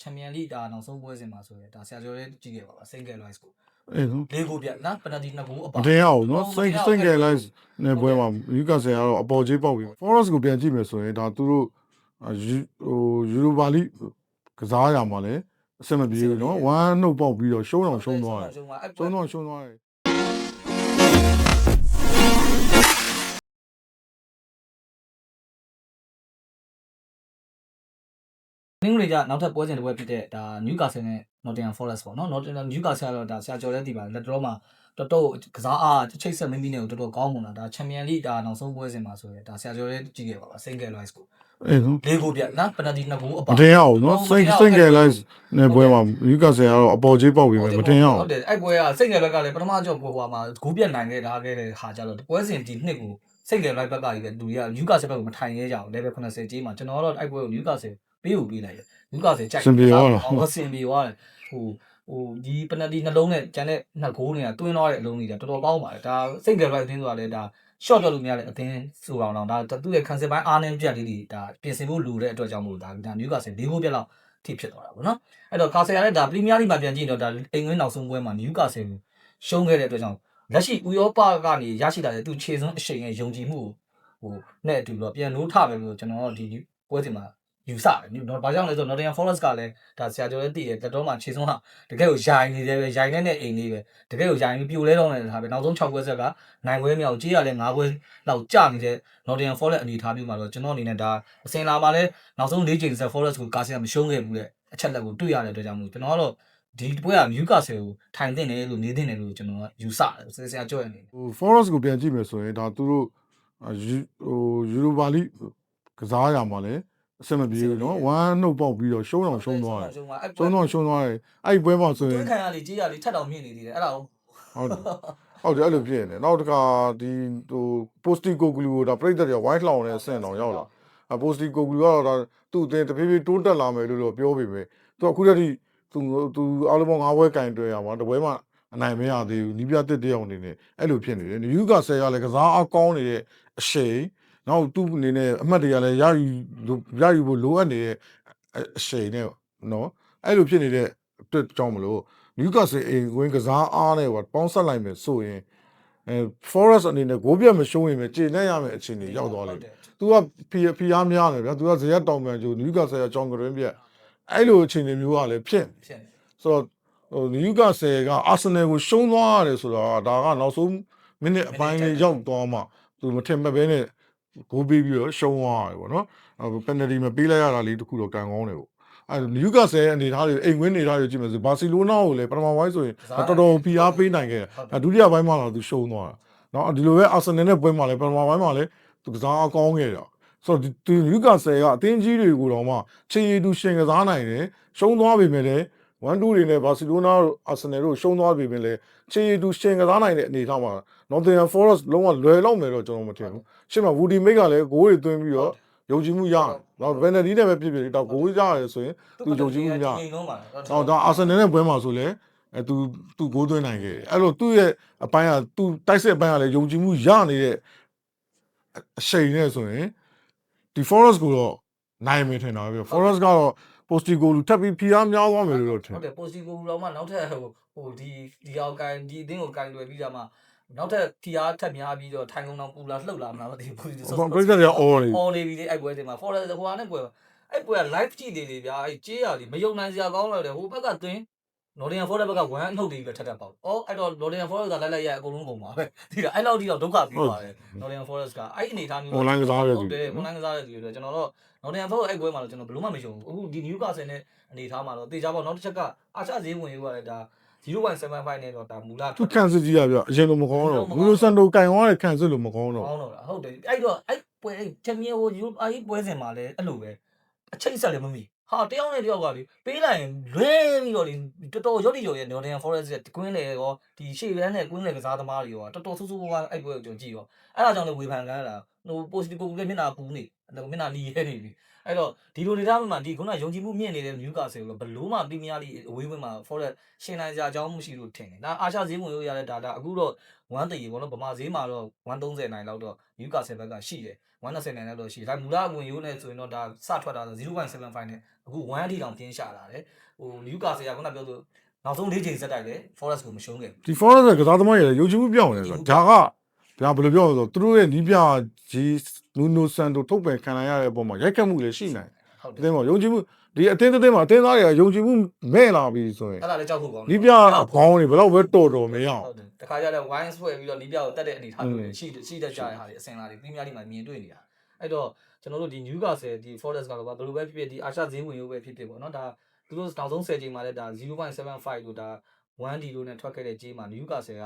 ချန်ပီယံလိဒါနောက်ဆုံးပွဲစဉ်မှာဆိုရင်ဒါဆရာကျော်လေးကြည့်ခဲ့ပါပါ single rice ကိုအေးနော်လေးကိုပြတ်နော်ပနတီနှစ်ကိုအမပါတင်ရအောင်နော်ဟုတ်စိတ်မတင်ရအောင်စိတ်ကယ်လိုက်နေပွဲမှာယူကာဆယ်ကတော့အပေါ်ကြီးပေါက်ပြီ Forest ကိုပြန်ကြည့်မယ်ဆိုရင်ဒါသူတို့အာယူဟိုယူရိုပါလိကစားရမှာလဲအဆင်မပြေဘူးနော်ဝမ်းနှုတ်ပေါက်ပြီးတော့ရှုံးအောင်ရှုံးသွားတယ်ရှုံးသွားအဲ့ရှုံးတော့ရှုံးသွားတယ် နင်းကလေးကနောက်ထပ်ပွဲစဉ်တစ်ပွဲဖြစ်တဲ့ဒါ Newcastle နဲ့ Nottingham Forest ပေါ့နော် Nottingham Newcastle ကတော့ဒါဆရာကျော်တဲ့ဒီပါလက်တော်မှာတော်တော်ကစားအားချိတ်ဆက်မင်းမင်းနဲ့တော်တော်ကောင်းမွန်တာဒါ Champion League ဒါနောက်ဆုံးပွဲစဉ်မှာဆိုရင်ဒါဆရာကျော်လေးကြည့်ခဲ့ပါပါ single rice ကိုအေးနော်လေးကိုပြတ်နော်ပနတီနှစ်ကိုအပါမတင်ရအောင်နော်စိတ်စိတ်ကယ်လိုက်နေပွဲမှာယူကာဆယ်ကတော့အပေါ်ကြီးပေါက်ပြီပဲမတင်ရအောင်ဟုတ်တယ်အဲ့ပွဲကစိတ်ငယ်ဘက်ကလည်းပထမကြောက်ကိုဟိုမှာဂိုးပြတ်နိုင်ခဲ့တာခဲ့တဲ့ဟာကြတော့ပွဲစဉ်ဒီနှစ်ကိုစိတ်ငယ်ဘက်ကကြီးပဲလူတွေကယူကာဆယ်ဘက်ကိုမထိုင်ရဲကြဘူး level 80ကြီးမှာကျွန်တော်ကတော့အဲ့ပွဲကိုယူကာဆယ် ပေးဖို့ပေးလိုက်တယ်ယူကာဆယ်ကြိုက်စင်ပြေသွားတာဟောစင်ပြေသွားတယ်ဟိုဟိုဒီပနတီနှလုံးနဲ့ကျန်တဲ့နှစ်ဂိုးတွေကတွင်းသွားတဲ့အလုံးတွေကတော်တော်ကောင်းပါတယ်ဒါစိတ်ငယ်ဘက်အသင်းဆိုတာလည်းဒါ short ပြောလို့မရတဲ့အသင်းဆိုအောင်တော့ဒါသူ့ရဲ့ cancel ပိုင်းအားနည်းပြတ်လေးတွေဒါပြင်ဆင်ဖို့လိုတဲ့အတွက်ကြောင့်မို့လို့ဒါဒါနျူကာဆယ်၄ဂိုးပြတ်လောက်ထိဖြစ်သွားတာပေါ့နော်အဲ့တော့ကာဆယ်ကလည်းဒါပရီးမီးယားလိမှာပြန်ကြည့်တော့ဒါအိမ်ဝင်းနောက်ဆုံးပွဲမှာနျူကာဆယ်ကိုရှုံးခဲ့တဲ့အတွက်ကြောင့်လက်ရှိဥရောပကနေရရှိလာတဲ့သူခြေစွန်းအရှိန်ရဲ့ယုံကြည်မှုကိုဟိုနဲ့အတူတော့ပြန်လို့ထပဲလို့ကျွန်တော်ဒီပွဲစဉ်မှာ ယူဆတယ်နော်ဘာကြောင့်လဲဆိုတော့ Nottingham Forest ကလည်းဒါဆရာကျော်လည်းသိတယ်တက်တော့မှခြေစွန်းဟာတကယ်ကိုရိုင်နေတယ်ပဲရိုင်နေတဲ့အိမ်လေးပဲတကယ်ကိုရိုင်ပြီးပြိုလဲတော့နေတာပဲနောက်ဆုံး6ပွဲဆက်ကနိုင်ပွဲမြောက်ကြေးရလဲ9ပွဲလောက်ကျနေတဲ့ Nottingham Forest အနေထားမျိုးမှာတော့ကျွန်တော်အနေနဲ့ဒါအစင်လာမှာလဲနောက်ဆုံး၄ချိန်ဆက် Forest ကိုကာစီယာမရှုံးခဲ့ဘူးတဲ့အချက်လက်ကိုတွေ့ရတဲ့အတွက်ကြောင့်မို့ကျွန်တော်ကတော့ဒီပွဲက Newcastle ကိုထိုင်တင်တယ်လို့နေတင်တယ်လို့ကျွန်တော်ကယူဆတယ်ဆရာကြောက်ရနေတယ်ဟို Forest ကိုပြန်ကြည့်မယ်ဆိုရင်ဒါသူတို့အာယူဟိုယူရိုပါလိကစားရမှာလဲ အဆင်မပြေဘူးနော်ဝမ်းနှုတ်ပေါက်ပြီးတော့ရှုံးအောင်ရှုံးသွားတယ်ရှုံးသွားအဲ့ရှုံးတော့ရှုံးသွားတယ်အဲ့ဒီပွဲမှာဆိုရတွင်င်းခံရလေကြေးရလေထက်တောင်မြင့်နေသေးတယ်အဲ့ဒါကိုဟုတ်တယ်ဟုတ်တယ်အဲ့လိုဖြစ်နေတယ်နောက်တစ်ခါဒီဟို posti goglu ကိုဒါပြိတ္တတွေ white လောင်နေအဆင့်တောင်ရောက်လာအ posti goglu ကတော့ဒါသူ့အတင်းတဖြည်းဖြည်းတိုးတက်လာမယ်လို့တော့ပြောပေမဲ့သူအခုတည်းကသူသူအားလုံးပေါင်း၅ဘွဲကင်တွေ့ရမှာတပွဲမှအနိုင်မရသေးဘူးနီးပြတစ်တယောက်အနေနဲ့အဲ့လိုဖြစ်နေတယ်ယူကဆယ်ကလည်းကစားအကောင်းနေတဲ့အရှိန် နောက်သူ့အနေနဲ့အမှတ်တရလည်းရယူရယူဖို့လိုအပ်နေတဲ့အရှိန်နဲ့နော်အဲ့လိုဖြစ်နေတဲ့အတွက်ကြောင့်မလို့နျူကာဆယ်အိမ်ဝင်ကစားအားနဲ့ဟောပေါင်းဆက်လိုက်မယ်ဆိုရင်အဲ forest အနေနဲ့ဂိုးပြတ်မရှုံးရင်ပဲကျေနပ်ရမယ်အခြေအနေရောက်သွားလိမ့်မယ်။ तू ကဖီဖီအားများတယ်ဗျာ။ तू ကဇရက်တောင်ပန်ကျိုနျူကာဆယ်အကြောင်းကရင်းပြက်အဲ့လိုအခြေအနေမျိုးကလည်းဖြစ်ဖြစ်ဆိုတော့ဟိုနယူကာဆယ်ကအာဆင်နယ်ကိုရှုံးသွားရတယ်ဆိုတော့ဒါကနောက်ဆုံးမိနစ်အပိုင်းလေးရောက်သွားမှသူမထင်မှတ်ဘဲနဲ့ ဂိုးပေးပြီးတော့ရှုံးသွားတယ်ပေါ့နော်။အဲပန်နတီမပေးလိုက်ရတာလေးတခုတော့ကံကောင်းတယ်ပေါ့။အဲနျူကာဆယ်အနေထားတွေအိမ်ဝင်းနေထားတွေကြည့်မယ်ဆိုဘာစီလိုနာကိုလည်းပထမပိုင်းဆိုရင်တော်တော်ဖိအားပေးနိုင်ခဲ့တယ်။အဲဒုတိယပိုင်းမှာတော့ तू ရှုံးသွားတာ။နော်ဒီလိုပဲအာဆင်နယ်နဲ့ပွဲမှာလည်းပထမပိုင်းမှာလည်း तू ကစားအကောင်းခဲ့တာ။ဆိုတော့ဒီနျူကာဆယ်ကအသင်းကြီးတွေကိုတော့မှခြေရည်တူရှင်ကစားနိုင်တယ်။ရှုံးသွားပြီမဲ့လည်း 1 2တွေနဲ့ဘာစီလိုနာတို့အာဆင်နယ်တို့ရှုံးသွားပြီပင်လေချေရီတူရှင်ကစားနိုင်တဲ့အနေအထားမှာ Northern Forest လုံးဝလွယ်လောက်မယ်တော့ကျွန်တော်မထင်ဘူးရှင်းမှာ Woody May ကလည်းဂိုးတွေသွင်းပြီးတော့ယုံကြည်မှုရတယ်။တော့ဘယ်နဲ့ဒီနဲ့ပဲဖြစ်ဖြစ်တော့ဂိုးရတယ်ဆိုရင်သူယုံကြည်မှုရတယ်။ဟောဒါအာဆင်နယ်နဲ့ပွဲမှာဆိုလဲအဲသူသူဂိုးသွင်းနိုင်ခဲ့တယ်။အဲ့လိုသူ့ရဲ့အပိုင်းကသူတိုက်စစ်အပိုင်းကလည်းယုံကြည်မှုရနေတဲ့အရှိန်နဲ့ဆိုရင်ဒီ Forest ကိုတော့နိုင်မယ်ထင်တာပဲ Forest ကတော့ Posti ကိုလူထပ်ပြီးဖိအားများသွားမယ်လို့တော့ထင်ဟုတ်တယ်ပိုစတီကိုတော့မှနောက်ထပ်ဟိုဟိုဒီဒီအောင်ကန်ဒီအတင်းကိုကန်လွယ်ပြီးတော့မှနောက်ထပ်ထီအားထပ်များပြီးတော့ထိုင်ကုန်တော့ပူလာလှုပ်လာမှာမသိဘူးဒီ။အခုပရိသတ်တွေကအော်နေပြီအော်နေပြီလေအဲ့ပွဲတွေမှာ forest ဟိုဟာနဲ့ပွဲအဲ့ပွဲက live ကြည့်နေလေဗျာအဲ့ကြေးရလေမယုံနိုင်စရာကောင်းလို့လေဟိုဘက်ကသွင်း Northern Forest ဘက်ကဝမ်းအနှုတ်တွေပဲထပ်ထပ်ပေါက်။အော်အဲ့တော့ Northern Forest ကလိုက်လိုက်ရအကုန်လုံးကုန်ပါပဲ။ဒီတော့အဲ့လောက်ထိတော့ဒုက္ခပြီးသွားတယ် Northern Forest ကအဲ့အနေထားမျိုး online ကစားရတဲ့သူဟုတ်တယ် online ကစားတဲ့သူတွေကျွန်တော်တော့ Northern Forest အဲ့ပွဲမှာတော့ကျွန်တော်ဘယ်လို့မှမယုံဘူး။အခုဒီ Newcastle နဲ့အနေထားမှာတော့တေချာပေါ့နောက်တစ်ချက်ကအာရှဈေးဝင်ရေးကလည်းဒါ0.75နဲ့တော့ဒါမူလသူခန့်စစ်ကြီးရပြအရင်လိုမကောင်းတော့ဘူး။ဘလူးစန်တိုကင်သွားတဲ့ခန့်စစ်လိုမကောင်းတော့ကောင်းတော့လားဟုတ်တယ်အဲ့တော့အဲ့ပွဲချန်ပီယံဟိုယူအဲ့ပွဲစဉ်မှာလည်းအဲ့လိုပဲအချိတ်ဆက်လည်းမမီ ဟာတယောက်နဲ့တယောက်ကလေပေးလိုက်ရင်လွဲပြီးတော့လေတော်တော်ရော့တီရော်ရဲ့ Northern Forest ရဲ့ကွင်းလေရောဒီရှေ့ဘန်းနဲ့ကွင်းလေကစားသမားတွေရောတော်တော်ဆူဆူကအဲ့ပွဲကိုကျွန်တော်ကြည့်ရောအဲ့ဒါကြောင့်လည်းဝေဖန်ခံရတာဟို post ကိုလည်းမျက်နှာပူနေဟိုမျက်နှာလီရဲနေပြီ အဲ့အဲ့တော့ဒီလိုနေတာမှာဒီခုနယုံကြည်မှုမြင့်နေတဲ့ Newcastle ကိုဘလို့မှပရီးမီးယားလိအဝေးဝင်မှာ Forest ရှင်နိုင်ကြအကြောင်းမရှိလို့ထင်တယ်ဒါအာရှဈေးဝင်လို့ရတဲ့ data အခုတော့1တရီပေါ့နော်ဗမာဈေးမှာတော့130နိုင်လောက်တော့ Newcastle ဘက်ကရှိတယ်120နိုင်လောက်တော့ရှိတယ်ဒါမူလဝင်ရိုးနဲ့ဆိုရင်တော့ဒါစထွက်တာဆို0.75နဲ့အခု1အထိတောင်ပြင်းရှာလာတယ်ဟို Newcastle ကခုနပြောသူနောက်ဆုံး၄ချိန်ဆက်တိုက်တယ် Forest ကိုမရှုံးခဲ့ဘူးဒီ forest ကစားသမားတွေလည်းယုံကြည်မှုပြောင်းနေတယ်ဆိုတော့ဒါက ဒါဘယ်လိုပြောလဲဆိုတော့သူတို့ရဲ့နီးပြကြီးနူနိုဆန်တိုထုတ်ပယ်ခံရတဲ့အပေါ်မှာရိုက်ခတ်မှုလည်းရှိနိုင်ဟုတ်တတယ်ယ်အတင်းမှာယုံကြည်မှုဒီအတင်းအတင်းမှာအတင်းသားတွေကယုံကြည်မှုမဲ့လာပြီဆိုရင်အဲ့ဒါလည်းကြောက်ဖို့ကောင်းတယ်နီးပြအပေါင်းတွေဘယ်တော့ပဲတော်တော်မရအောင်ဟုတ်တယ်တခါကျတော့ wine ဆွဲပြီးတော့နီးပြကိုတက်တဲ့အနေထားမျိုးတွေရှိရှိတတ်ကြတဲ့ဟာတွေအစင်လာတွေပြင်းပြားလေးမှာမြင်တွေ့နေတာအဲ့တော့ကျွန်တော်တို့ဒီ Newcastle ဒီ Forest ကတော့ဘယ်လိုပဲဖြစ်ဖြစ်ဒီအာရှဈေးဝင်ရိုးပဲဖြစ်ဖြစ်ပေါ့နော်ဒါသူတို့နောက်ဆုံး10ချိန်မှာလည်းဒါ0.75လို့ဒါ 1D လို့နဲ့ထွက်ခဲ့တဲ့ကြေးမှာ Newcastle က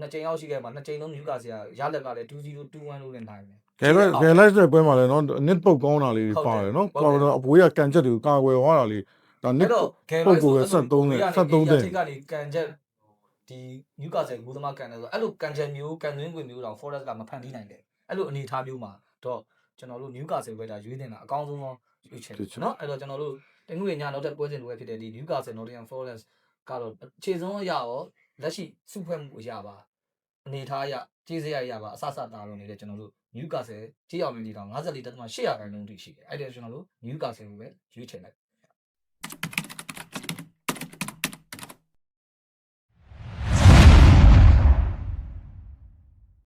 နှစ်ချိန်ရောက်ရှိခဲ့မှာနှစ်ချိန်လုံး Newcastle ကရလက်ကလည်း2-0 2-1လို့နဲ့နိုင်တယ် ဂယ်လက်ဂယ်လက်တဲ့ပွဲမှာလည်းနော်နစ်ပုတ်ကောင်းတာလေးတွေပါတယ်နော်ကော်အပွေးကကန်ချက်တွေကိုကာကွယ်သွားတာလေးဒါနစ် အဲ့တော့ Gale ပုတ်ကိုပဲ73နဲ့73တဲ့ ထိကနေကန်ချက်ဒီ Newcastle ဘူးသမားကန်တယ်ဆိုအဲ့လိုကန်ချက်မျိုးကန်သွင်းခွင့်မျိုးတော့ Forest ကမဖန်တီးနိုင်တယ်အဲ့လိုအနေအထားမျိုးမှာတော့ကျွန်တော်တို့ Newcastle ပဲဒါရွေးတင်တာအကောင်းဆုံးသောရွေးချယ်เนาะအဲ့တော့ကျွန်တော်တို့တနင်္ဂနွေညနောက်တဲ့ပွဲစဉ်တွေဖြစ်တဲ့ဒီ Newcastle Nottingham Forest ကတော့အခြေဆုံးအရာရော လက်ရှိစုဖွဲ့မှုအရာပါအနေထားအရကြေးစရာအရာပါအဆအဆတာလို့နေတဲ့ကျွန်တော်တို့ Newcastle ကြေးအောင်မြင်တီတောင်54.8ရာခိုင်နှုန်းထိရှိတယ်အဲ့ဒါကျွန်တော်တို့ Newcastle ကိုပဲရွေးချယ်လိုက်